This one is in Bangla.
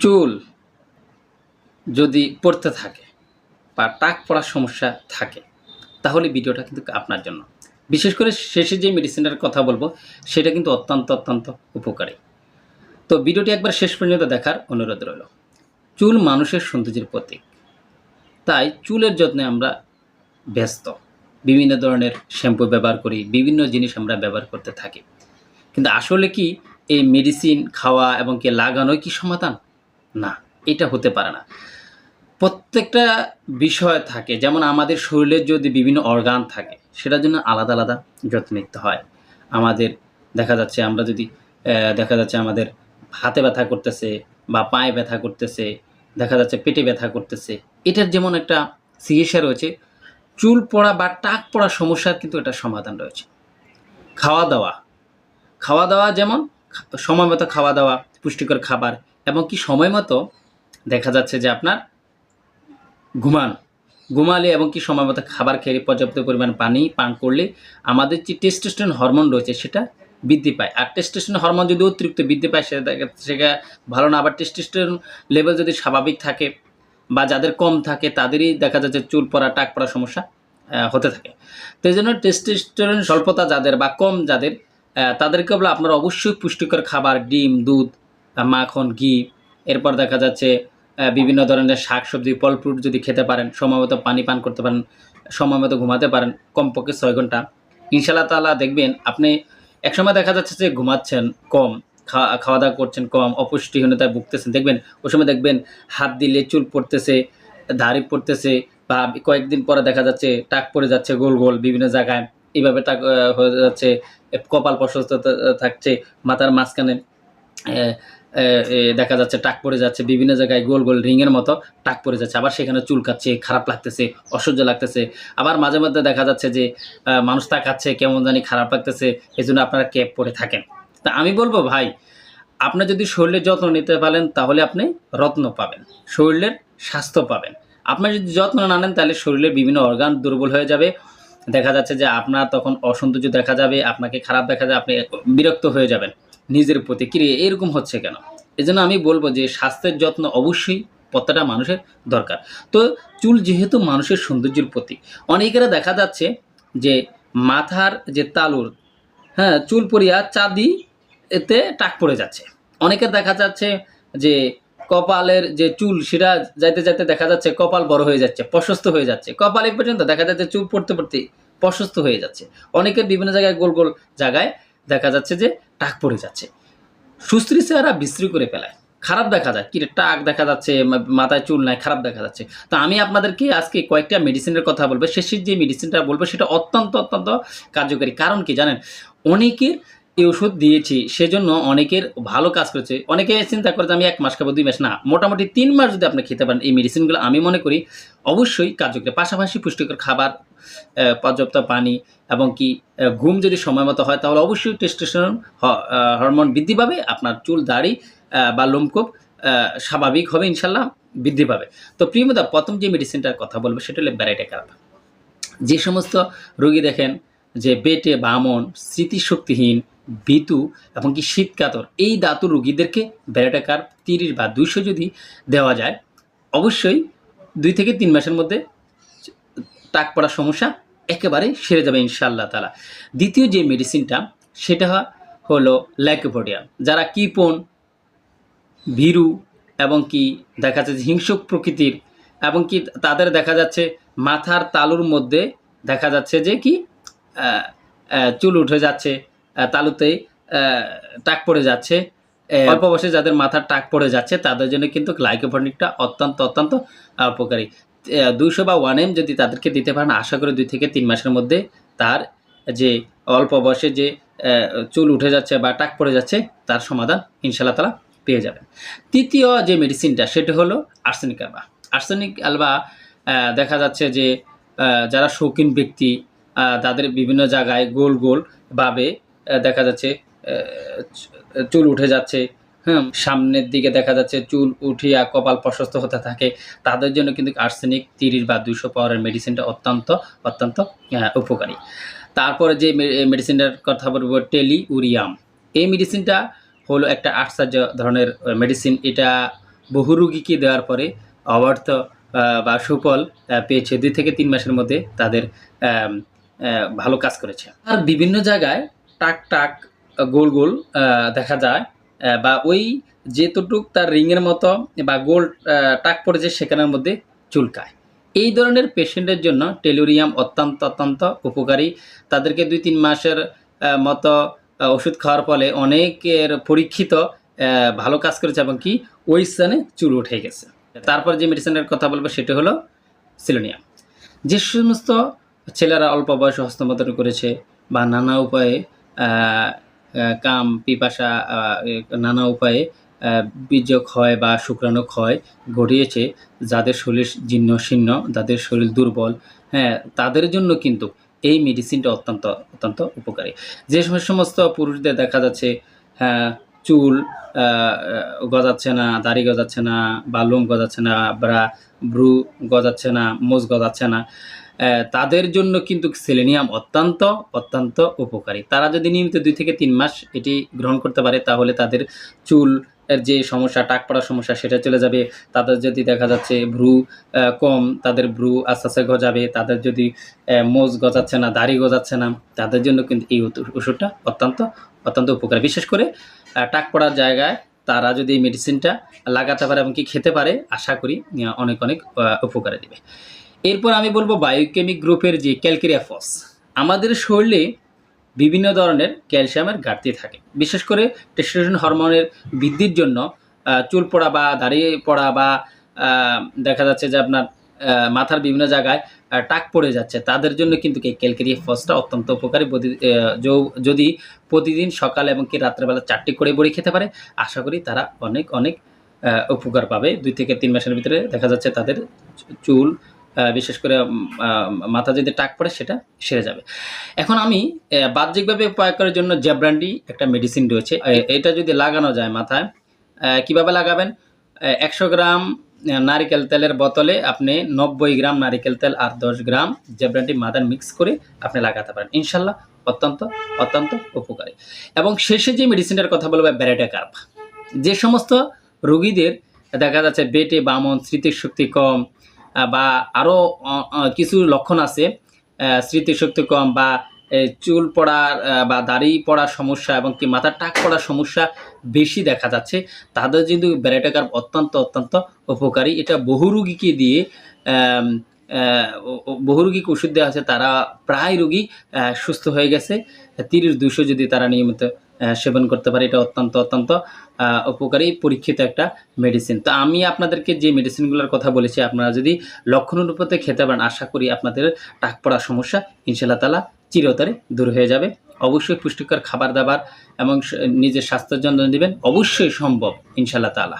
চুল যদি পড়তে থাকে বা টাক পড়ার সমস্যা থাকে, তাহলে ভিডিওটা কিন্তু আপনার জন্য। বিশেষ করে শেষে যে মেডিসিনটার কথা বলব, সেটা কিন্তু অত্যন্ত অত্যন্ত উপকারী। তো ভিডিওটি একবার শেষ পর্যন্ত দেখার অনুরোধ রইল। চুল মানুষের সৌন্দর্যের প্রতীক। তাই চুলের যত্নে আমরা ব্যস্ত। বিভিন্ন ধরনের শ্যাম্পু ব্যবহার করি, বিভিন্ন জিনিস আমরা ব্যবহার করতে থাকি। কিন্তু আসলে কি এই মেডিসিন খাওয়া এবং কি লাগানোই কি সমাধান? না, এটা হতে পারে না। প্রত্যেকটা বিষয় থাকে, যেমন আমাদের শরীরের যদি বিভিন্ন অর্গান থাকে, সেটার জন্য আলাদা আলাদা যত্ন নিতে হয়। আমাদের, দেখা যাচ্ছে আমরা যদি দেখা যাচ্ছে আমাদের হাতে ব্যথা করতেছে বা পায়ে ব্যথা করতেছে, দেখা যাচ্ছে পেটে ব্যথা করতেছে, এটার যেমন একটা চিকিৎসা রয়েছে, চুল পড়া বা টাক পড়া সমস্যার কিন্তু এটা সমাধান রয়েছে। খাওয়া দাওয়া খাওয়া দাওয়া যেমন সময় মতো খাওয়া দাওয়া, পুষ্টিকর খাবার এবং কি সময় মতো দেখা যাচ্ছে যে আপনার ঘুমান, ঘুমালে এবং কি সময় মতো খাবার খেয়ে পর্যাপ্ত পরিমাণ পানি পান করলে আমাদের যে টেস্টোস্টেরন হরমোন রয়েছে সেটা বৃদ্ধি পায়। আর টেস্টোস্টেরন হরমোন যদি অতিরিক্ত বৃদ্ধি পায়, সেটা সেটা ভালো না। আবার টেস্টোস্টেরন লেভেল যদি স্বাভাবিক থাকে বা যাদের কম থাকে, তাদেরই দেখা যাচ্ছে চুল পড়া, টাক পড়া সমস্যা হতে থাকে। তো এই জন্য টেস্টোস্টেরন স্বল্পতা যাদের বা কম যাদের তাদেরকে বলে আপনারা অবশ্যই পুষ্টিকর খাবার, ডিম, দুধ মাখন, ঘি, এরপর দেখা যাচ্ছে বিভিন্ন ধরনের শাক সবজি ফল ফ্রুট যদি খেতে পারেন সময় মতো পানি পান করতে পারেন সময় মতো ঘুমাতে পারেন, কমপক্ষে ছয় ঘণ্টা। ইনশাল্লাহ তাআলা দেখবেন আপনি একসময় দেখা যাচ্ছে যে ঘুমাচ্ছেন কম খাওয়া দাওয়া করছেন কম, অপুষ্টিহীনতায় ভুগতেছেন, দেখবেন ওই সময় দেখবেন হাত দিলে চুল পড়তেছে, দাড়ি পড়তেছে বা কয়েকদিন পরে দেখা যাচ্ছে টাক পড়ে যাচ্ছে, গোল গোল বিভিন্ন জায়গায়। এইভাবে টাক হয়ে যাচ্ছে, কপাল প্রশস্ত থাকছে, মাথার মাঝখানে দেখা যাচ্ছে টাক পড়ে যাচ্ছে, বিভিন্ন জায়গায় গোল গোল রিংয়ের মতো টাক পড়ে যাচ্ছে, আবার সেখানে চুল চুলকাচ্ছে খারাপ লাগতেছে, অসহ্য লাগতেছে। আবার মাঝে মধ্যে দেখা যাচ্ছে যে মানুষ তাকাচ্ছে, কেমন জানি খারাপ লাগতেছে এই জন্য আপনারা ক্যাপ পরে থাকেন। তা আমি বলব ভাই, আপনি যদি শরীরের যত্ন নিতে পারেন, তাহলে আপনি রত্ন পাবেন, শরীরের স্বাস্থ্য পাবেন। আপনি যদি যত্ন না নেন, তাহলে শরীরের বিভিন্ন অর্গান দুর্বল হয়ে যাবে। দেখা যাচ্ছে যে আপনার তখন অসৌন্দর্য দেখা যাবে, আপনাকে খারাপ দেখা যাবে, আপনি বিরক্ত হয়ে যাবেন। নিজের প্রতি কিরে এরকম হচ্ছে কেন? এই জন্য আমি বলব যে স্বাস্থ্যের যত্ন অবশ্যই প্রত্যেকটা মানুষের দরকার। তো চুল যেহেতু মানুষের সৌন্দর্যের প্রতীক, অনেকেরা দেখা যাচ্ছে যে মাথার যে তালুর হ্যাঁ চুল পরিয়া চাঁদি এতে টাক পড়ে যাচ্ছে। অনেকের দেখা যাচ্ছে যে কপালের যে চুল সেটা যাইতে যাইতে দেখা যাচ্ছে কপাল বড় হয়ে যাচ্ছে, প্রশস্ত হয়ে যাচ্ছে। কপাল এই পর্যন্ত দেখা যাচ্ছে চুল পড়তে পড়তে প্রশস্ত হয়ে যাচ্ছে। অনেকের বিভিন্ন জায়গায় গোল গোল জায়গায় দেখা যাচ্ছে যে টাক পড়ে যাচ্ছে। সুস্ত্রী চেহারা বিশ্রী করে ফেলায়। খারাপ দেখা যায়। কিরে, টাক দেখা যাচ্ছে মাথায় চুল নাই, খারাপ দেখা যাচ্ছে। তো আমি আপনাদেরকে আজকে কয়েকটা মেডিসিনের কথা বলব। শেষের যে মেডিসিনটা বলব, সেটা অত্যন্ত অত্যন্ত কার্যকরী। কারণ কি জানেন? অনেকের এই ওষুধ দিয়েছি, সেজন্য অনেকের ভালো কাজ করেছে। অনেকে চিন্তা করে যে আমি এক মাস খাব, দুই মাস, না। মোটামুটি তিন মাস যদি আপনি খেতে পারেন এই মেডিসিনগুলো আমি মনে করি অবশ্যই কার্যকরী পাশাপাশি পুষ্টিকর খাবার পর্যাপ্ত পানি এবং কি ঘুম যদি সময় মতো হয়, তাহলে অবশ্যই টেস্টোস্টেরন হরমোন বৃদ্ধি পাবে, আপনার চুল, দাড়ি বা লোমকূপ স্বাভাবিক হবে ইনশাল্লাহ বৃদ্ধি পাবে। তো প্রিয়মদা প্রথম যে মেডিসিনটার কথা বলব, সেটা হলো ব্যারাইটা খারাপ যে সমস্ত রোগী দেখেন, যে বেটে বামন স্মৃতিশক্তিহীন ভীতু এবং কি শীতকাতর এই দাতু রোগীদেরকে ব্যারাটাকার তিরিশ বা দুইশো যদি দেওয়া যায়, অবশ্যই দুই থেকে তিন মাসের মধ্যে টাক পড়ার সমস্যা একেবারে সেরে যাবে ইনশাআল্লাহ তালা দ্বিতীয় যে মেডিসিনটা, সেটা হলো ল্যাকোপোডিয়াম যারা কিপন, ভীরু এবং কি দেখা যাচ্ছে হিংসুক প্রকৃতির এবং কি তাদের দেখা যাচ্ছে মাথার তালুর মধ্যে দেখা যাচ্ছে যে কি চুল উঠে যাচ্ছে তালুতে টাক পড়ে যাচ্ছে। অল্প বয়সে যাদের মাথার টাক পড়ে যাচ্ছে তাদের জন্য কিন্তু গ্লাইকোফনিকটা অত্যন্ত অত্যন্ত উপকারী। দুইশো বা ওয়ান এম যদি তাদেরকে দিতে পারেন আশা করি দুই থেকে তিন মাসের মধ্যে তার যে অল্প বয়সে যে চুল উঠে যাচ্ছে বা টাক পড়ে যাচ্ছে তার সমাধান ইনশাল্লাহ তালা পেয়ে যাবেন। তৃতীয় যে মেডিসিনটা সেটা হলো আর্সেনিক অ্যালবা আর্সেনিক আহ, দেখা যাচ্ছে যে যারা শৌখিন ব্যক্তি তাদের বিভিন্ন জায়গায় গোল গোল ভাবে দেখা যাচ্ছে চুল উঠে যাচ্ছে হ্যাঁ সামনের দিকে দেখা যাচ্ছে চুল উঠিয়া কপাল প্রশস্ত হতে থাকে। তাদের জন্য কিন্তু আর্সেনিক তিরিশ বা দুশো পাওয়ারের মেডিসিনটা অত্যন্ত অত্যন্ত উপকারী। তারপরে যে মেডিসিনটার কথা বলব টেলি উরিয়াম এই মেডিসিনটা হলো একটা আশ্চর্য ধরনের মেডিসিন এটা বহু রুগীকে দেওয়ার পরে অবর্থ বা সুফল পেয়েছে দুই থেকে তিন মাসের মধ্যে তাদের ভালো কাজ করেছে। আর বিভিন্ন জায়গায় টাক টাক গোল গোল দেখা যায়। বা ওই যেতটুক তার রিংয়ের মতো বা গোল টাক পড়েছে সেখানের মধ্যে চুলকায়। এই ধরনের পেশেন্টের জন্য টেলোরিয়াম অত্যন্ত অত্যন্ত উপকারী। তাদেরকে দুই তিন মাসের মতো ওষুধ খাওয়ার ফলে অনেকের পরীক্ষিত ভালো কাজ করেছে এবং কি ওই স্থানে চুল উঠে গেছে। তারপর যে মেডিসিনের কথা বলব সেটা হলো সিলোনিয়াম। যে সমস্ত ছেলেরা অল্প বয়সে হস্তমতন করেছে বা নানা উপায়ে কাম, পিপাসা নানা উপায়ে বীর্য ক্ষয় বা শুক্রাণু ক্ষয় ঘটিয়েছে। যাদের শরীর জীর্ণ, শীর্ণ, যাদের শরীর দুর্বল হ্যাঁ তাদের জন্য কিন্তু এই মেডিসিনটা অত্যন্ত অত্যন্ত উপকারী। যে সমস্ত পুরুষদের দেখা যাচ্ছে হ্যাঁ চুল গজাচ্ছে না, দাড়ি গজাচ্ছে না, বা লোম গজাচ্ছে না, ব্রা ব্রু গজাচ্ছে না, মোজ গজাচ্ছে না তাদের জন্য কিন্তু সেলেনিয়াম অত্যন্ত অত্যন্ত উপকারী। তারা যদি নিয়মিত দুই থেকে তিন মাস এটি গ্রহণ করতে পারে, তাহলে তাদের চুল যে সমস্যা, টাক পড়ার সমস্যা, সেটা চলে যাবে। তাদের যদি দেখা যাচ্ছে ভ্রু কম, তাদের ভ্রু আস্তে আস্তে গজাবে, তাদের যদি মোজ গজাচ্ছে না, দাড়ি গজাচ্ছে না, তাদের জন্য কিন্তু এই ওষুধটা অত্যন্ত অত্যন্ত উপকারী। বিশেষ করে টাক পড়ার জায়গায় তারা যদি এই মেডিসিনটা লাগাতে পারে এবং কি খেতে পারে, আশা করি অনেক অনেক উপকারে দেবে। এরপর আমি বলব বায়োকেমিক গ্রুপের যে ক্যালকেরিয়া ফস আমাদের শরীরে বিভিন্ন ধরনের ক্যালসিয়ামের ঘাটতি থাকে। বিশেষ করে টেস্টোস্টেরন হরমোনের বৃদ্ধির জন্য চুল পড়া বা দাঁড়িয়ে পড়া বা দেখা যাচ্ছে যে আপনার মাথার বিভিন্ন জায়গায় টাক পড়ে যাচ্ছে, তাদের জন্য কিন্তু এই ক্যালকেরিয়া ফসটা অত্যন্ত উপকারী। যদি প্রতিদিন সকাল এবং কি রাত্রেবেলা চারটি করে বড়ি খেতে পারে, আশা করি তারা অনেক অনেক উপকার পাবে। দুই থেকে তিন মাসের ভিতরে দেখা যাচ্ছে তাদের চুল বিশেষ করে মাথা যদি টাক পড়ে, সেটা সেরে যাবে। এখন আমি বাহ্যিকভাবে প্রয়োগ করার জন্য জ্যাব্রান্ডি একটা মেডিসিন রয়েছে। এটা যদি লাগানো যায় মাথায় কীভাবে লাগাবেন? একশো গ্রাম নারিকেল তেলের বোতলে আপনি নব্বই গ্রাম নারিকেল তেল আর দশ গ্রাম জ্যাব্রান্ডি মাদার মিক্স করে আপনি লাগাতে পারেন। ইনশাল্লাহ অত্যন্ত অত্যন্ত উপকারী। এবং শেষে যে মেডিসিনটার কথা বলব ব্যারেটা কার্প যে সমস্ত রুগীদের দেখা যাচ্ছে, বেটে বামন, স্মৃতিশক্তি কম বা আরও কিছু লক্ষণ আছে স্মৃতিশক্তি কম বা চুল পড়ার বা দাড়ি পড়ার সমস্যা এবং কি মাথার টাক পড়ার সমস্যা বেশি দেখা যাচ্ছে, তাদের কিন্তু ব্যারেটাকার অত্যন্ত অত্যন্ত উপকারী। এটা বহু রুগীকে দিয়ে বহু রুগীকে ওষুধ দেওয়া আছে, তারা প্রায় রুগী সুস্থ হয়ে গেছে। তিরিশ দুশো যদি তারা নিয়মিত সেবন করতে পারে, এটা অত্যন্ত অত্যন্ত উপকারী পরীক্ষিত একটা মেডিসিন তো আমি আপনাদেরকে যে মেডিসিনগুলোর কথা বলেছি, আপনারা যদি লক্ষণ অনুপাতে খেতে পারেন, আশা করি আপনাদের টাক পড়া সমস্যা ইনশাল্লাহ তালা চিরতরে দূর হয়ে যাবে। অবশ্যই পুষ্টিকর খাবার দাবার এবং নিজের স্বাস্থ্যের যত্ন নেবেন, অবশ্যই সম্ভব ইনশাল্লাহ তালা